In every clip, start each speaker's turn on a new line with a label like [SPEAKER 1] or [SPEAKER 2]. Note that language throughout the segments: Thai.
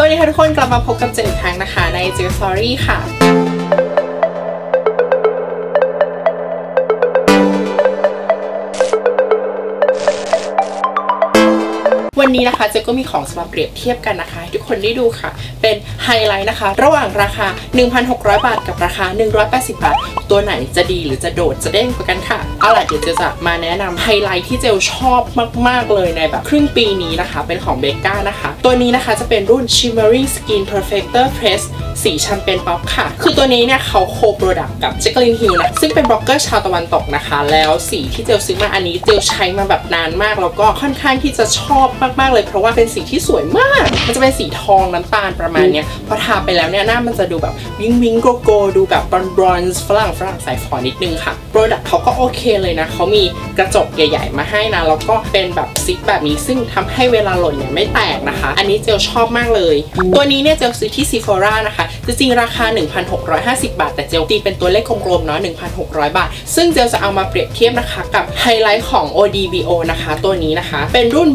[SPEAKER 1] สวัสดีค่ะทุกคนกลับมาพบกับเจนอีกครั้งนะคะในเจลสตอรี่ค่ะ วันนี้นะคะเจก็มีของสมาเปรียบเทียบกันนะคะทุกคนได้ดูค่ะ เป็นไฮไลท์นะคะ ระหว่างราคา 1,600 บาทกับราคา 180 บาท ตัวไหนจะดีหรือจะโดดจะเด้งกว่ากันค่ะ เอาล่ะเดี๋ยวเจจะมาแนะนำไฮไลท์ที่เจลชอบมาก ๆ เลยในแบบครึ่งปีนี้นะคะ เป็นของเบก้านะคะ ตัวนี้นะคะจะเป็นรุ่น Shimmering Skin Perfector Press สีแชมเปญป๊อปค่ะ คือตัวนี้เนี่ยเขาโคโปรดักต์กับ j a c q u e l i n e Hill นะ ซึ่งเป็นบล็อกเกอร์ชาวตะวันตกนะคะ แล้วสีที่เจลซื้อมาอันนี้เจลใช้มาแบบนานมาก แล้วก็ค่อนข้างที่จะชอบมากๆเลย เพราะว่าเป็นสีที่สวยมาก มันจะเป็นสีทองน้ำตาลประมาณเนี้ยพอทาไปแล้วเนี่ยหน้ามันจะดูแบบวิงวิงโกโกดูแบบบรอนบรอนซ์ฝรั่งฝรั่งสายฝอนิดนึงค่ะโปรดักต์เขาก็โอเคเลยนะเขามีกระจกใหญ่ ๆ มาให้นะแล้วก็เป็นแบบซิปแบบนี้ซึ่งทำให้เวลาหล่นเนี่ยไม่แตกนะคะ อันนี้เจลชอบมากเลย ตัวนี้เนี่ยเจลซื้อที่ Sephora นะคะจริงๆราคา 1,650 บาท แต่เจลตีเป็นตัวเลขกลมๆเนาะ1,600 บาท ซึ่งเจลจะเอามาเปรียบเทียบนะคะกับไฮไลท์ของ ODBO นะคะ ตัวนี้นะคะ เป็นรุ่น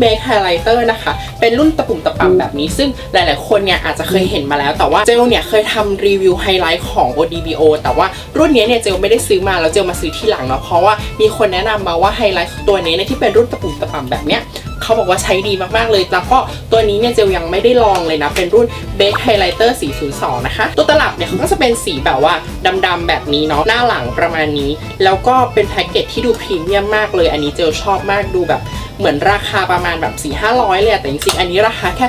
[SPEAKER 1] Bake Highlighter นะคะ เป็นรุ่นตะปุ่มตะป่ำแบบนี้ ซึ่งหลาย ๆ คนเนี่ยอาจจะเคยเห็นมาแล้ว แต่ว่าเจลเนี่ยเคยทำรีวิวไฮไลท์ของ ODBO แต่ว่ารุ่นนี้เนี่ยเจลไม่ได้ซื้อมาแล้วเจลมาซื้อที่หลังเนาะเพราะว่ามีคนแนะนำมาว่าไฮไลท์ตัวนี้เนี่ยที่เป็นรุ่นตะปุ่มตะป่ำแบบเนี้ย เขาบอกว่าใช้ดีมากๆเลยแล้วก็ตัวนี้เนี่ยเจลยังไม่ได้ลองเลยนะ เป็นรุ่น Bake Highlighter 402 นะคะ ตัวตลับเนี่ยเขาก็จะเป็นสีแบบว่าดำๆแบบนี้เนาะหน้าหลังประมาณนี้ แล้วก็เป็นแพ็กเกจที่ดูพรีเมียมมากเลย อันนี้เจลชอบมากดูแบบเหมือนราคาประมาณแบบ4 500เลยแต่จริงๆ อันนี้ราคาแค่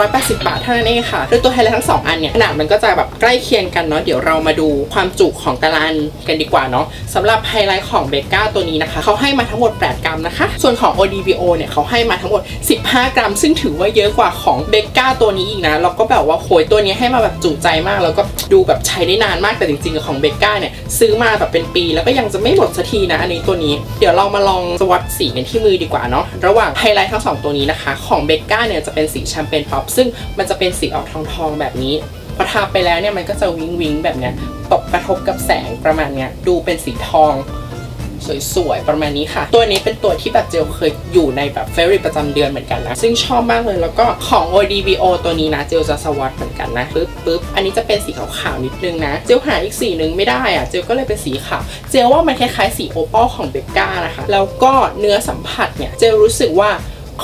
[SPEAKER 1] 180 บาทเท่านั้นเองค่ะโดยตัวไฮไลท์ทั้ง 2 อันเนี่ย ขนาดมันก็จะแบบใกล้เคียงกันเนาะ เดี๋ยวเรามาดูความจุของแต่ละอันกันดีกว่าเนาะสำหรับไฮไลท์ของเบก้าตัวนี้นะคะ เขาให้มาทั้งหมด 8 กรัมนะคะ ส่วนของ ODBO เนี่ยเขาให้มาทั้งหมด 15 กรัม ซึ่งถือว่าเยอะกว่าของเบก้าตัวนี้อีกนะแล้วก็แบบว่าโหยตัวนี้ให้มาแบบจุใจมาก แล้วก็ดูแบบใช้ได้นานมากแต่จริงๆของเบก้าเนี่ยซื้อมาแบบเป็นปี แล้วก็ยังจะไม่หมดสักทีนะอันนี้ตัวนี้ เดี๋ยวเรามาลองสวัสดสีกันที่มือดีกว่าเนาะระหว่างไฮไลท์ทั้งสองตัวนี้นะคะ ของเบก้าเนี่ยจะเป็นสีแชมเปญป๊อปซึ่งมันจะเป็นสีออกทองๆแบบนี้พอทาไปแล้วเนี่ยมันก็จะวิงวิงแบบเนี้ยตกกระทบกับแสงประมาณเนี้ยดูเป็นสีทอง สวยๆ ประมาณนี้ค่ะ ตัวนี้เป็นตัวที่แบบเจลเคยอยู่ในแบบเฟรนประจำเดือนเหมือนกันนะ ซึ่งชอบมากเลยแล้วก็ของ ODBO ตัวนี้นะ เจลจะสวัสดเหมือนกันนะปึ๊บปึ๊บอันนี้จะเป็นสีขาวๆนิดนึงนะ เจลหาอีกสีหนึ่งไม่ได้อะเจลก็เลยเป็นสีขาว เจลว่ามันคล้ายๆสีโอปอลของเบก้านะคะ แล้วก็เนื้อสัมผัสเนี่ย เจลรู้สึกว่า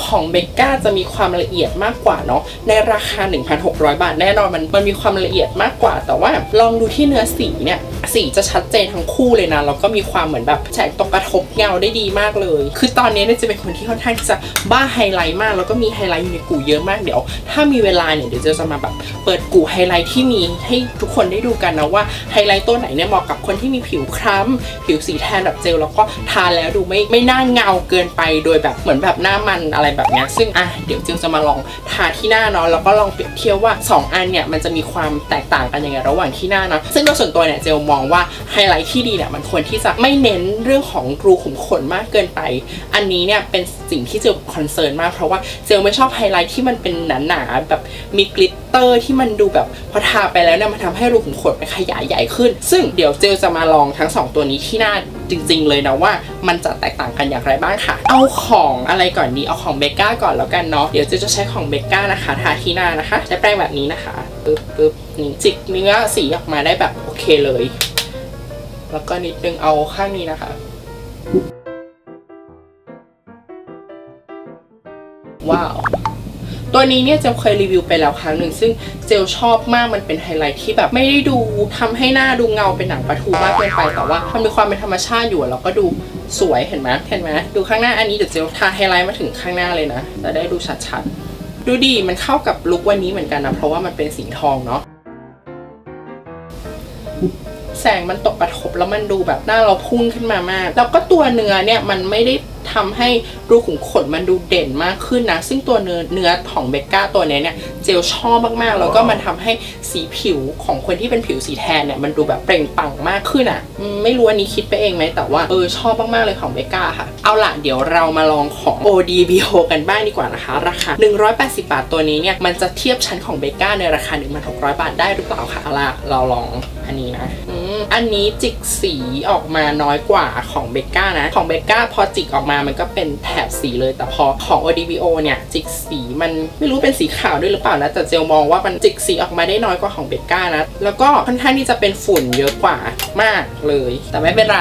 [SPEAKER 1] ของเบก้าจะมีความละเอียดมากกว่าเนาะในราคา 1,600 บาท แน่นอนมันมันมีความละเอียดมากกว่า แต่ว่าลองดูที่เนื้อสีเนี่ยสีจะชัดเจนทั้งคู่เลยนะแล้วก็มีความเหมือนแบบแสงตกกระทบเงาได้ดีมากเลย คือตอนนี้เนี่ยจะเป็นคนที่ค่อนข้างที่จะบ้าไฮไลท์มาก แล้วก็มีไฮไลท์อยู่ในกูเยอะมากเดี๋ยว ถ้ามีเวลาเนี่ยเดี๋ยวจะมาแบบเปิดกูไฮไลท์ที่มีให้ทุกคนได้ดูกันนะว่าไฮไลท์ตัวไหนเนี่ยเหมาะกับคนที่มีผิวคล้ำผิวสีแทนแบบเจลแล้วก็ทาแล้วดูไม่ไม่น่าเงาเกินไปโดยแบบเหมือนแบบหน้ามันอะไรแบบนี้ซึ่งอะเดี๋ยวเจลจะมาลองทาที่หน้าเนาะแล้วก็ลองเปรียบเทียบว่า 2 อันเนี่ยมันจะมีความแตกต่างกันยังไงระหว่างที่หน้าเนาะซึ่งโดยส่วนตัวเนี่ยเจลมองว่าไฮไลท์ที่ดีเนี่ยมันควรที่จะไม่เน้นเรื่องของรูขุมขนมากเกินไป อันนี้เนี่ยเป็นสิ่งที่เจลคอนเซิร์นมาก เพราะว่าเจลไม่ชอบไฮไลท์ที่มันเป็นหนาๆแบบมีกลิตเตอร์ที่มันดูแบบพอทาไปแล้วเนี่ยมันทำให้รูขุมขนมันขยายใหญ่ขึ้น ซึ่งเดี๋ยวเจลจะมาลองทั้ง 2 ตัวนี้ที่หน้า จริง ๆ เลยนะว่ามันจะแตกต่างกันอย่างไรบ้างค่ะ เอาของอะไรก่อนดีเอาของเบก้าก่อนแล้วกันเนาะเดี๋ยวเจลจะใช้ของเบก้านะคะทาที่หน้านะคะ ใช้แป้งแบบนี้นะคะปึ๊บปึ๊บนี่จิกเนื้อสีออกมาได้แบบโอเคเลย แล้วก็นิดนึงเอาข้างนี้นะคะว้าว ตัวนี้เนี่ยเจลเคยรีวิวไปแล้วครั้งหนึ่งซึ่งเจลชอบมากมันเป็นไฮไลท์ที่แบบไม่ได้ดูทำให้หน้าดูเงาเป็นหนังปลาทูมากเกินไปแต่ว่ามันมีความเป็นธรรมชาติอยู่แล้วก็ดูสวยเห็นไหมเห็นไหมดูข้างหน้าอันนี้เดี๋ยวเจลทาไฮไลท์มาถึงข้างหน้าเลยนะจะได้ดูชัดๆดูดีมันเข้ากับลุควันนี้เหมือนกันนะเพราะว่ามันเป็นสีทองเนาะแสงมันตกกระทบแล้วมันดูแบบหน้าเราพุ่งขึ้นมามาก แล้วก็ตัวเนื้อเนี่ยมันไม่ได้ ทำให้รูขุมขนมันดูเด่นมากขึ้นนะ ซึ่งตัวเนื้อเนื้อของเบก้าตัวเนี้ยเนี่ยเจลชอบมากๆ แล้วก็มันทำให้สีผิวของคนที่เป็นผิวสีแทนเนี่ยมันดูแบบเปล่งปลั่งมากขึ้นอะอืมไม่รู้อันนี้คิดไปเองไหมแต่ว่าเออชอบมากๆเลยของเบก้าค่ะ เอาล่ะเดี๋ยวเรามาลองของ ODBO กันบ้างดีกว่านะคะ ราคา 180 บาทตัวนี้เนี่ยมันจะเทียบชั้นของเบก้าในราคา 1,600 บาทได้หรือเปล่าคะเอาล่ะเราลองอันนี้นะอืมอันนี้จิกสีออกมาน้อยกว่าของเบก้านะของเบก้าพอจิกออกมามามันก็เป็นแถบสีเลย แต่พอของ ODBO เนี่ย จิกสีมันไม่รู้เป็นสีขาวด้วยหรือเปล่านะแต่เจลมองว่ามันจิกสีออกมาได้น้อยกว่าของเบก้านะ แล้วก็ค่อนข้างที่จะเป็นฝุ่นเยอะกว่ามากเลย แต่ไม่เป็นไร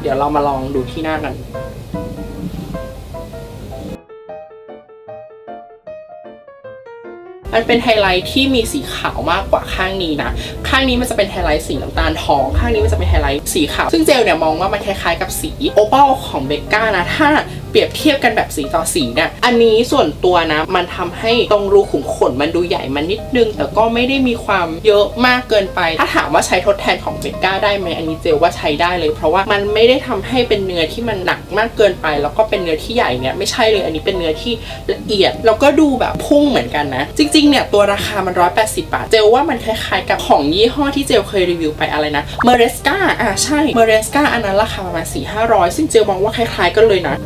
[SPEAKER 1] เดี๋ยวเรามาลองดูที่หน้ากัน มันเป็นไฮไลท์ที่มีสีขาวมากกว่าข้างนี้นะ ข้างนี้มันจะเป็นไฮไลท์สีน้ำตาลทอง ข้างนี้มันจะเป็นไฮไลท์สีขาว ซึ่งเจลเนี่ยมองว่ามันคล้ายๆกับสีโอเปลของเบก้านะ ถ้า เปรียบเทียบกันแบบสีต่อสีเนี่ยอันนี้ส่วนตัวนะ มันทำให้ตรงรูขุมขนมันดูใหญ่มันนิดนึง แต่ก็ไม่ได้มีความเยอะมากเกินไป ถ้าถามว่าใช้ทดแทนของเบก้าได้ไหมอันนี้เจลว่าใช้ได้เลย เพราะว่ามันไม่ได้ทำให้เป็นเนื้อที่มันหนักมากเกินไป แล้วก็เป็นเนื้อที่ใหญ่เนี่ยไม่ใช่เลยอันนี้เป็นเนื้อที่ละเอียด แล้วก็ดูแบบพุ่งเหมือนกันนะ จริงๆเนี่ยตัวราคามัน180บาทเจลว่ามันคล้ายๆกับของยี่ห้อที่เจลเคยรีวิวไปอะไรนะเมเรสกาอ่าใช่เมเรสกาอันนั้นราคาประมาณ4 500ซึ่งเจลมองว่าคล้ายๆกันเลยนะ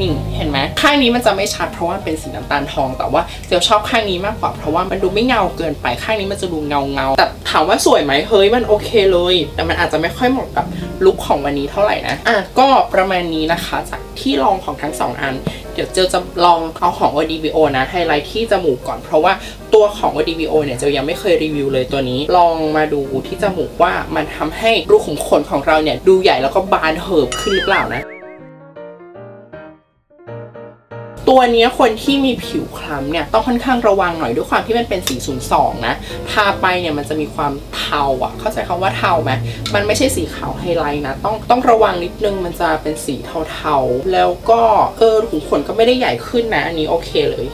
[SPEAKER 1] นี่เห็นไหมข้างนี้มันจะไม่ชัดเพราะว่าเป็นสีน้ำตาลทอง แต่ว่าเจลชอบข้างนี้มากกว่าเพราะว่ามันดูไม่เงาเกินไปข้างนี้มันจะดูเงาเงาๆแต่ถามว่าสวยไหมเฮ้ยมันโอเคเลย แต่มันอาจจะไม่ค่อยเหมาะกับลุคของวันนี้เท่าไหร่นะอะก็ประมาณนี้นะคะจากที่ลองของทั้งสองอัน เดี๋ยวเจลจะลองเอาของ ODBO นะไฮไลท์ที่จมูกก่อนเพราะว่าตัวของ ODBO เนี่ยเจลยังไม่เคยรีวิวเลยตัวนี้ ลองมาดูที่จมูกว่ามันทำให้รูขุมขนของเราเนี่ยดูใหญ่แล้วก็บานเหิบขึ้นหรือเปล่านะ ตัวนี้คนที่มีผิวคล้ำเนี่ยต้องค่อนข้างระวังหน่อยด้วยความที่มันเป็นสี02 นะทาไปเนี่ยมันจะมีความเทาอะ เข้าใจคำว่าเทาไหมมันไม่ใช่สีขาวไฮไลท์นะ ต้องต้องระวังนิดนึงมันจะเป็นสีเทาๆ แล้วก็เออขุมขนก็ไม่ได้ใหญ่ขึ้นนะ อันนี้โอเคเลย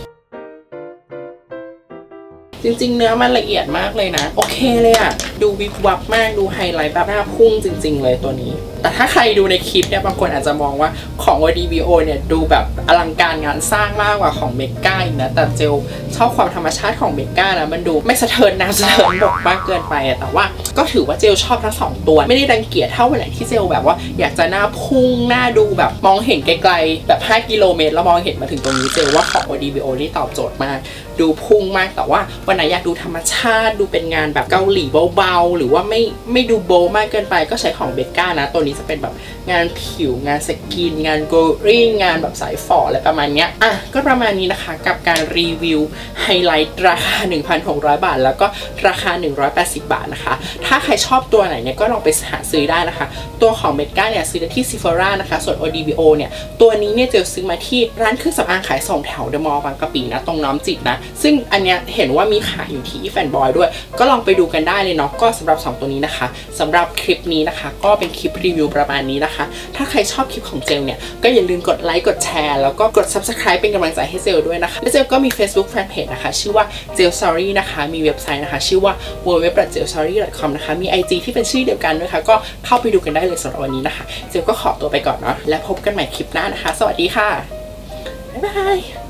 [SPEAKER 1] จริงๆ เนื้อมันละเอียดมากเลยนะ โอเคเลยอะดูวิบวับมากดูไฮไลท์แบบหน้าพุ่งจริง ๆ เลยตัวนี้แต่ถ้าใครดูในคลิปเนี่ยบางคนอาจจะมองว่าของ ODBO เนี่ยดูแบบอลังการงานสร้างมากกว่าของเมก้าอีกนะ แต่เจลชอบความธรรมชาติของเมก้านะมันดูไม่สะเทินน้ำสะเทินบกมากเกินไปอะแต่ว่าก็ถือว่าเจลชอบทั้งสองตัว ไม่ได้ดังเกียจเท่าวันไหนที่เจลแบบว่าอยากจะหน้าพุ่งหน้าดูแบบมองเห็นไกลๆแบบ 5 กิโลเมตร แล้วมองเห็นมาถึงตรงนี้เจลว่าของ ODBO นี่ตอบโจทย์มาก ดูพุ่งมากแต่ว่าวันไหนอยากดูธรรมชาติดูเป็นงานแบบเกาหลีเบาๆหรือว่าไม่ไม่ดูโบมากเกินไปก็ใช้ของเบก้านะตัวนี้จะเป็นแบบงานผิวงานสกิน งานโกลิ่งงานแบบสายฝ่ออะไรประมาณเนี้ยอะก็ประมาณนี้นะคะกับการรีวิว ไฮไลท์ราคา 1,600 บาท แล้วก็ราคา 180 บาทนะคะ ถ้าใครชอบตัวไหนเนี่ยก็ลองไปหาซื้อได้นะคะ ตัวของเบก้าเนี่ยซื้อได้ที่ Sephora นะคะ ส่วน ODBO เนี่ยตัวนี้เนี่ยเจลซื้อมาที่ร้านเครื่องสำอางขายส่งแถวเดอะมอลล์บางกะปินะตรงน้ำจิตนะ ซึ่งอันเนี้ยเห็นว่ามีขายอยู่ที่แฟนบอยด้วย ก็ลองไปดูกันได้เลยเนาะก็สำหรับ 2 ตัวนี้นะคะสำหรับคลิปนี้นะคะ ก็เป็นคลิปรีวิวประมาณนี้นะคะ ถ้าใครชอบคลิปของเจลเนี่ยก็อย่าลืมกดไลค์กดแชร์แล้วก็กด subscribe เป็นกำลังใจให้เจลด้วยนะคะและเจลก็มี Facebook Fanpage นะคะชื่อว่า j e l s o r y นะคะ มีเว็บไซต์นะคะ ชื่อว่า www.jelsorry.com นะคะ มี IG ที่เป็นชื่อเดียวกันด้วยค่ะ ก็เข้าไปดูกันได้เลยสำหรับวันนี้นะคะ เจลก็ขอตัวไปก่อนเนาะ และพบกันใหม่คลิปหน้านะคะ สวัสดีค่ะ บ๊ายบาย